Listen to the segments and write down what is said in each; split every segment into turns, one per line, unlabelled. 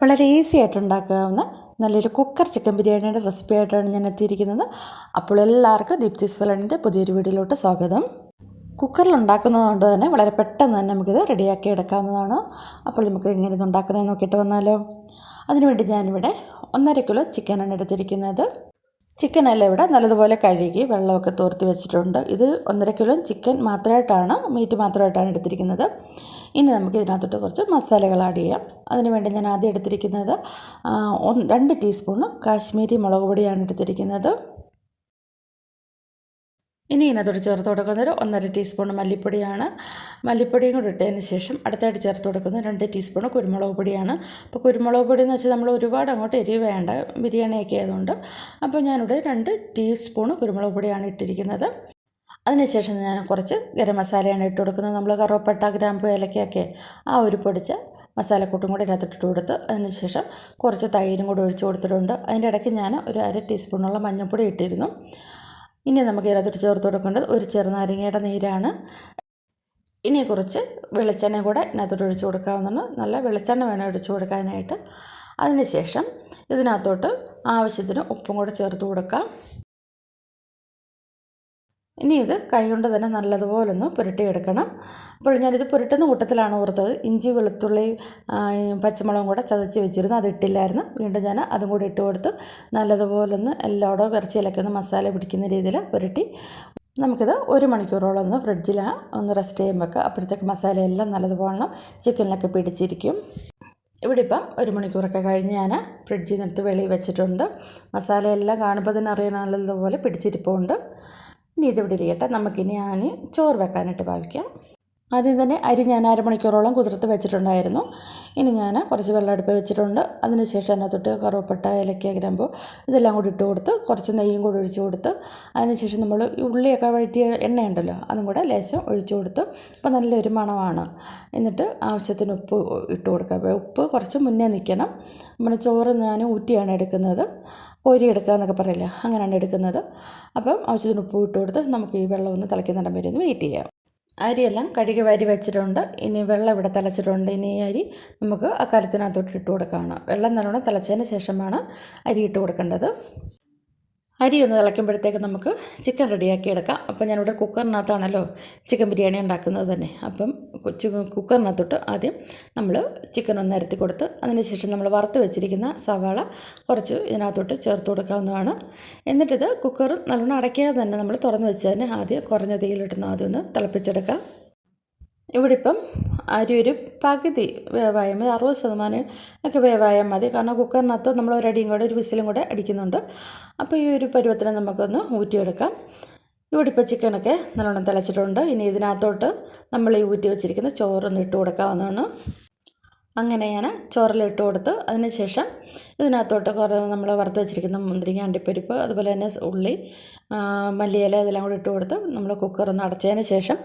വളരെ ഈസി ആയിട്ട് ഉണ്ടാക്കാവുന്ന നല്ലൊരു കുക്കർ ചിക്കൻ ബിരിയാണിയുടെ റെസിപ്പി ആയിട്ടാണ് ഞാൻ എത്തിയിരിക്കുന്നത്. അപ്പോൾ എല്ലാവർക്കും ദീപ്തിസ് വലണിന്റെ പുതിയൊരു വീഡിയോയിലോട്ട് സ്വാഗതം. കുക്കറിൽ ഉണ്ടാക്കുന്നതുകൊണ്ട് തന്നെ വളരെ പെട്ടെന്ന് തന്നെ നമുക്കിത് റെഡിയാക്കി എടുക്കാവുന്നതാണ്. അപ്പോൾ നമുക്ക് എങ്ങനെ ഇത് ഉണ്ടാക്കുന്നത് നോക്കിയിട്ട് വന്നാലോ. അതിനുവേണ്ടി ഞാനിവിടെ ഒന്നര കിലോ ചിക്കനാണ് എടുത്തിരിക്കുന്നത്. ചിക്കനെല്ലാം ഇവിടെ. നല്ലതുപോലെ കഴുകി വെള്ളമൊക്കെ തോർത്തി വെച്ചിട്ടുണ്ട്. ഇത് ഒന്നര കിലോ ചിക്കൻ മാത്രമായിട്ടാണ് മീറ്റ് മാത്രമായിട്ടാണ് എടുത്തിരിക്കുന്നത്. ഇനി നമുക്ക് ഇതിനകത്തോട്ട് കുറച്ച് മസാലകൾ ആഡ് ചെയ്യാം. അതിനുവേണ്ടി ഞാൻ ആദ്യം എടുത്തിരിക്കുന്നത് രണ്ട് ടീസ്പൂണ് കാശ്മീരി മുളക് പൊടിയാണ് എടുത്തിരിക്കുന്നത്. ഇനി ഇതിനകത്തോട് ചേർത്ത് കൊടുക്കുന്നത് ഒന്നര ടീസ്പൂൺ മല്ലിപ്പൊടിയാണ്. മല്ലിപ്പൊടിയും കൂടി ഇട്ടതിന് ശേഷം അടുത്തായിട്ട് ചേർത്ത് കൊടുക്കുന്നത് രണ്ട് ടീസ്പൂൺ കുരുമുളക് പൊടിയാണ്. അപ്പോൾ കുരുമുളക് പൊടി എന്ന് വെച്ചാൽ നമ്മൾ ഒരുപാട് അങ്ങോട്ട് എരിവ് വേണ്ട ബിരിയാണിയൊക്കെ ആയതുകൊണ്ട്. അപ്പോൾ ഞാനിവിടെ രണ്ട് ടീസ്പൂൺ കുരുമുളക് പൊടിയാണ് ഇട്ടിരിക്കുന്നത്. അതിനുശേഷം ഞാൻ കുറച്ച് ഗരം മസാലയാണ് ഇട്ട് കൊടുക്കുന്നത്. നമ്മൾ കറുവപ്പട്ട ഗ്രാമ്പു ഏലക്കയൊക്കെ ആ ഒരു പൊടിച്ച മസാലക്കൂട്ടും കൂടി ഇതിനകത്തിട്ട് കൊടുത്ത് അതിനുശേഷം കുറച്ച് തൈരും കൂടി ഒഴിച്ച് കൊടുത്തിട്ടുണ്ട്. അതിന്റെ ഇടയ്ക്ക് ഞാൻ ഒരു അര ടീസ്പൂണുള്ള മഞ്ഞൾപ്പൊടി ഇട്ടിരുന്നു. ഇനി നമുക്ക് ഇതിനകത്തോട്ട് ചേർത്ത് കൊടുക്കേണ്ടത് ഒരു ചെറുനാരങ്ങയുടെ നീരാണ്. ഇനി കുറച്ച് വെളിച്ചെണ്ണ കൂടെ ഇതിനകത്തോട്ട് ഒഴിച്ചു കൊടുക്കാവുന്നതാണ്. നല്ല വെളിച്ചെണ്ണ വേണം ഒഴിച്ചു കൊടുക്കാനായിട്ട്. അതിനുശേഷം ഇതിനകത്തോട്ട് ആവശ്യത്തിന് ഉപ്പും കൂടെ ചേർത്ത് കൊടുക്കാം. ഇനി ഇത് കൈകൊണ്ട് തന്നെ നല്ലതുപോലെ ഒന്ന് പുരട്ടിയെടുക്കണം. അപ്പോൾ ഞാനിത് പുരട്ടുന്ന കൂട്ടത്തിലാണ് ഓർത്തത്. ഇഞ്ചി വെളുത്തുള്ളി പച്ചമുളകും കൂടെ ചതച്ച് വെച്ചിരുന്നു. അത് ഇട്ടില്ലായിരുന്നു. വീണ്ടും ഞാൻ അതും കൂടി ഇട്ട് കൊടുത്ത് നല്ലതുപോലെ ഒന്ന് എല്ലായിടവും ഇറച്ചിയിലൊക്കെ ഒന്ന് മസാല പിടിക്കുന്ന രീതിയിൽ പുരട്ടി. നമുക്കിത് ഒരു മണിക്കൂറോളം ഒന്ന് ഫ്രിഡ്ജിൽ ഒന്ന് റെസ്റ്റ് ചെയ്യാൻ വെക്കാം അപ്പോഴത്തേക്ക് മസാലയെല്ലാം നല്ലതുപോലെ ചിക്കനിലൊക്കെ പിടിച്ചിരിക്കും. ഇവിടെ ഇപ്പം ഒരു മണിക്കൂറൊക്കെ കഴിഞ്ഞ് ഞാൻ ഫ്രിഡ്ജിൽ നിന്നെടുത്ത് വെളിയിൽ വെച്ചിട്ടുണ്ട്. മസാലയെല്ലാം കാണുമ്പോൾ തന്നെ അറിയാൻ നല്ലതുപോലെ പിടിച്ചിരിപ്പുണ്ട്. ഇനി ഇതിവിടെ ഇരിക്കട്ടെ. നമുക്കിനി ഞാൻ ചോറ് വെക്കാനായിട്ട് ഭാവിക്കാം. ആദ്യം തന്നെ അരി ഞാൻ അരമണിക്കൂറോളം കുതിർത്ത് വെച്ചിട്ടുണ്ടായിരുന്നു. ഇനി ഞാൻ കുറച്ച് വെള്ളം അടുപ്പ് വെച്ചിട്ടുണ്ട്. അതിനുശേഷം അതിനകത്തോട്ട് കറുവപ്പട്ട ഏലക്ക ഗ്രാമ്പു ഇതെല്ലാം കൂടി ഇട്ട് കൊടുത്ത് കുറച്ച് നെയ്യും കൂടി ഒഴിച്ചു കൊടുത്ത് അതിനുശേഷം നമ്മൾ ഉള്ളിയൊക്കെ വഴറ്റിയ എണ്ണയുണ്ടല്ലോ അതും കൂടെ ലേശം ഒഴിച്ചു കൊടുത്ത് അപ്പോൾ നല്ലൊരു മണമാണ്. എന്നിട്ട് ആവശ്യത്തിന് ഉപ്പ് ഇട്ട് കൊടുക്കുക ഉപ്പ് കുറച്ച് മുന്നേ നിൽക്കണം. നമ്മുടെ ചോറ് ഞാൻ ഊറ്റിയാണ് എടുക്കുന്നത്. കോരി എടുക്കുക എന്നൊക്കെ പറയില്ല അങ്ങനെയാണ് എടുക്കുന്നത്. അപ്പം ആവശ്യത്തിന് ഉപ്പ് ഇട്ട് കൊടുത്ത് നമുക്ക് ഈ വെള്ളം ഒന്ന് തിളയ്ക്കുന്നിടം വരെ ഒന്ന് വെയിറ്റ് ചെയ്യാം. അരിയെല്ലാം കഴുകി വാരി വെച്ചിട്ടുണ്ട്. ഇനി വെള്ളം ഇവിടെ തിളച്ചിട്ടുണ്ട്. ഇനി ഈ അരി നമുക്ക് ആ കലത്തിനകത്തോട്ട് ഇട്ട് കൊടുക്കുകയാണ് വെള്ളം നല്ലോണം തിളച്ചതിന് ശേഷമാണ് അരി ഇട്ട് കൊടുക്കേണ്ടത്. അരി ഒന്ന് തിളയ്ക്കുമ്പോഴത്തേക്ക് നമുക്ക് ചിക്കൻ റെഡിയാക്കി എടുക്കാം. അപ്പോൾ ഞാനിവിടെ കുക്കറിനകത്താണല്ലോ ചിക്കൻ ബിരിയാണി ഉണ്ടാക്കുന്നത് തന്നെ. അപ്പം കുക്കറിനകത്തൊട്ട് ആദ്യം നമ്മൾ ചിക്കൻ ഒന്ന് നിരത്തി കൊടുത്ത് അതിനുശേഷം നമ്മൾ വറുത്ത് വെച്ചിരിക്കുന്ന സവാള കുറച്ച് ഇതിനകത്തോട്ട് ചേർത്ത് കൊടുക്കാവുന്നതാണ്. എന്നിട്ടിത് കുക്കർ നല്ലോണം അടയ്ക്കാതെ തന്നെ നമ്മൾ തുറന്ന് വെച്ച് തന്നെ ആദ്യം കുറഞ്ഞ തീയിലിട്ടുന്ന ആദ്യം ഒന്ന് തിളപ്പിച്ചെടുക്കാം. ഇവിടെ ഇപ്പം അരി ഒരു പകുതി വേവായം അറുപത് ശതമാനം ഒക്കെ വേവായാൽ മതി. കാരണം കുക്കറിനകത്ത് നമ്മൾ ഒരടിയും കൂടെ ഒരു വിസിലും കൂടെ അടിക്കുന്നുണ്ട്. അപ്പോൾ ഈ ഒരു പരുവത്തിന് നമുക്കൊന്ന് ഊറ്റിയെടുക്കാം. ഇവിടെ ഇപ്പോൾ ചിക്കനൊക്കെ നല്ലോണം തിളച്ചിട്ടുണ്ട്. ഇനി ഇതിനകത്തോട്ട് നമ്മൾ ഈ ഊറ്റി വെച്ചിരിക്കുന്ന ചോറൊന്ന് ഇട്ട് കൊടുക്കാവുന്നതാണ്. അങ്ങനെ ഞാൻ ചോറിലിട്ട് കൊടുത്തു അതിന് ശേഷം ഇതിനകത്തോട്ട് കുറേ നമ്മൾ വറുത്ത് വെച്ചിരിക്കുന്ന മുന്തിരിങ്ങ അണ്ടിപ്പരിപ്പ് അതുപോലെ തന്നെ ഉള്ളി മല്ലിയില ഇതെല്ലാം കൂടി ഇട്ട് കൊടുത്ത് നമ്മൾ കുക്കർ ഒന്ന് അടച്ചതിന് ശേഷം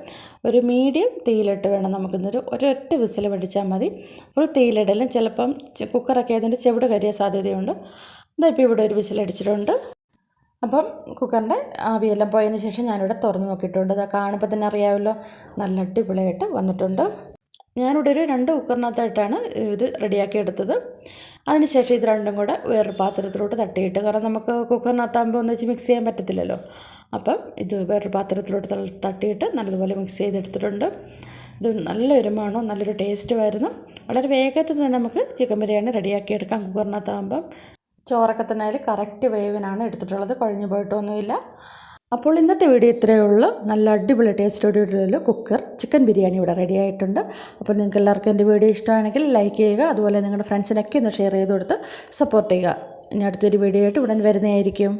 ഒരു മീഡിയം തീയിലിട്ട് വേണം നമുക്കിന്നൊരു ഒരൊറ്റ വിസിൽ പിടിച്ചാൽ മതി. ഫുൾ തീയിലിടലും. ചിലപ്പം കുക്കറൊക്കെ ആയതുകൊണ്ട് ചെവിട് കരിയ സാധ്യതയുണ്ട്. ഇതാ ഇപ്പോൾ ഇവിടെ ഒരു വിസിലടിച്ചിട്ടുണ്ട് അപ്പം കുക്കറിന്റെ ആവിയെല്ലാം പോയതിന് ശേഷം ഞാനിവിടെ തുറന്ന് നോക്കിയിട്ടുണ്ട്. അത് കാണുമ്പോൾ തന്നെ അറിയാമല്ലോ. നല്ല അടിപൊളിയായിട്ട് വന്നിട്ടുണ്ട്. ഞാനിവിടെ ഒരു രണ്ട് കുക്കറിനകത്തായിട്ടാണ് ഇത് റെഡിയാക്കി എടുത്തത്. അതിനുശേഷം ഇത് രണ്ടും കൂടെ വേറൊരു പാത്രത്തിലോട്ട് തട്ടിയിട്ട് കാരണം നമുക്ക് കുക്കറിനകത്താകുമ്പോൾ ഒന്ന് വെച്ച് മിക്സ് ചെയ്യാൻ പറ്റത്തില്ലല്ലോ. അപ്പം ഇത് വേറൊരു പാത്രത്തിലോട്ട് തട്ടിയിട്ട് നല്ലതുപോലെ മിക്സ് ചെയ്തെടുത്തിട്ടുണ്ട്. ഇത് നല്ലൊരു മണവും നല്ലൊരു ടേസ്റ്റുമായിരുന്നു വളരെ വേഗത്തിൽ തന്നെ നമുക്ക് ചിക്കൻ ബിരിയാണി റെഡിയാക്കി എടുക്കാം കുക്കറിനകത്താകുമ്പം. ചോറൊക്കെ തന്നെ കറക്റ്റ് വേവിനാണ് എടുത്തിട്ടുള്ളത്. കുഴഞ്ഞു പോയിട്ടൊന്നുമില്ല. അപ്പോൾ ഇന്നത്തെ വീഡിയോ ഇത്രയേ ഉള്ളൂ. നല്ല അടിപൊളി ടേസ്റ്റോടെയുള്ള കുക്കർ ചിക്കൻ ബിരിയാണി ഇവിടെ റെഡി ആയിട്ടുണ്ട്. അപ്പോൾ നിങ്ങൾക്ക് എല്ലാവർക്കും എന്റെ വീഡിയോ ഇഷ്ടമാണെങ്കിൽ ലൈക്ക് ചെയ്യുക അതുപോലെ നിങ്ങളുടെ ഫ്രണ്ട്സിനൊക്കെ ഒന്ന് ഷെയർ ചെയ്ത് കൊടുത്ത് സപ്പോർട്ട് ചെയ്യുക. ഇനി അടുത്തൊരു വീഡിയോ ആയിട്ട് ഉടൻ വരുന്നതായിരിക്കും.